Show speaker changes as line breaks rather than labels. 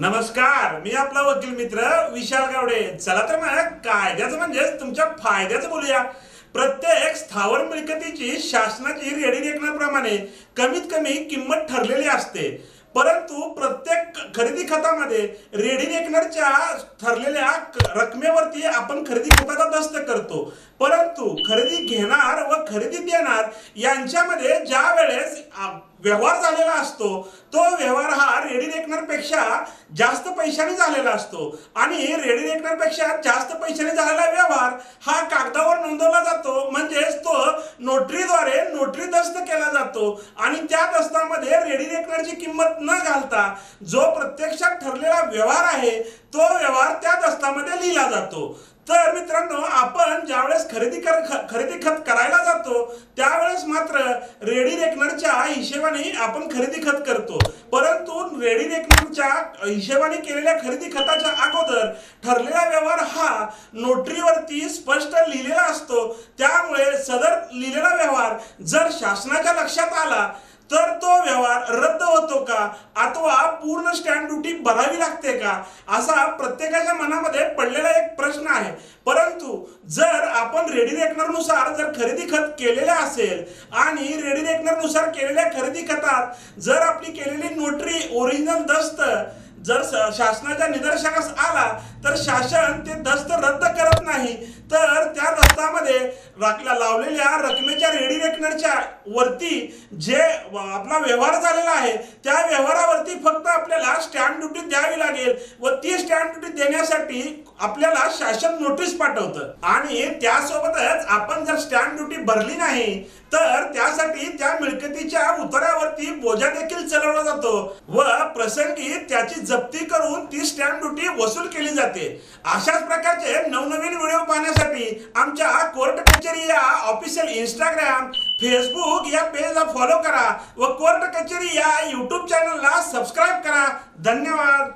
नमस्कार मी आपला वकील मित्र विशाल गावडे. चला तर मग कायद्याचं म्हणजेच तुमच्या फायद्याचं बोलूया. प्रत्येक स्थावर मिळकतीची शासनाची रेडी रेकनाप्रमाणे कमीत कमी किंमत ठरलेली असते. परंतु प्रत्येक खरेदी खतामध्ये रेडी रेकनरच्या ठरलेल्या रकमेवरती आपण खरेदी खताचा दस्त करतो. परंतु खरेदी घेणार व खरेदी देणार यांच्यामध्ये ज्या वेळेस व्यवहार झालेला असतो तो व्यवहार हा रेडी रेकनरपेक्षा जास्त पैशाने झालेला असतो. आणि रेडी रेकनरपेक्षा जास्त पैशाने झालेला व्यवहार हा कागदावर नोंदवला जातो म्हणजेच तो नोटरीद्वारे नोटरी दस्त केला जातो. आणि त्या दस्तामध्ये रेडी रेकनरची किंमत न घालता जो प्रत्यक्षात ठरलेला व्यवहार आहे तो व्यवहार त्या दस्तामध्ये लिहिला जातो. तर मित्रांनो आपण ज्यावेळेस खरेदी कर खरेदी खत करायला जातो त्यावेळेस मात्र रेडी रेकनरच्या हिशेबाने आपण खरेदी खत करतो. परंतु रेडी रेकनरच्या हिशेबाने केलेल्या खरेदी खताच्या अगोदर ठरलेला व्यवहार हा नोटरीवरती स्पष्ट लिहिलेला असतो. त्यामुळे सदर लिहिलेला व्यवहार जर शासनाच्या लक्षात आला तर तो व्यवहार रद्द होतो का? अथवा पूर्ण स्टॅम्प ड्युटी भरावी लागते का? असा प्रत्येकाच्या मनामध्ये पडलेला एक प्रश्न आहे. परंतु जर आपण रेडी रेकनरनुसार जर खरेदी खत केलेले असेल आणि रेडी रेकनरनुसार केलेल्या खरेदी खतात जर आपली केलेली नोटरी ओरिजिनल दस्त जर शासनाच्या निदर्शनास आला तर शासन ते दस्त रद्द करत नाही. तर त्या दस्तामध्ये राखल्या लावलेल्या रकमेच्या रेडी रेकनरच्या वरती जे आपला व्यवहार झालेला आहे त्या व्यवहारावरती फक्त आपल्याला स्टॅम्प ड्युटी द्यावी लागेल व ती स्टॅम्प ड्युटी देण्यासाठी आपल्याला शासन नोटीस पाठवतं. आणि त्यासोबतच आपण जर स्टॅम्प ड्युटी भरली नाही तर त्यासाठी त्या मिळकतीच्या उतारावरती बोजा देखील चढवला जातो व प्रसंगी त्याची जप्ती करून ती स्टॅम्प ड्युटी वसूल केली जाते. अशाच प्रकारचे नवनवीन व्हिडिओ पाहण्यासाठी आमच्या कोर्ट कचेरी या ऑफिशियल इंस्टाग्राम फेसबुक या पेजला फॉलो करा व कोर्ट कचेरी या युट्यूब चॅनलला सबस्क्राईब करा. धन्यवाद.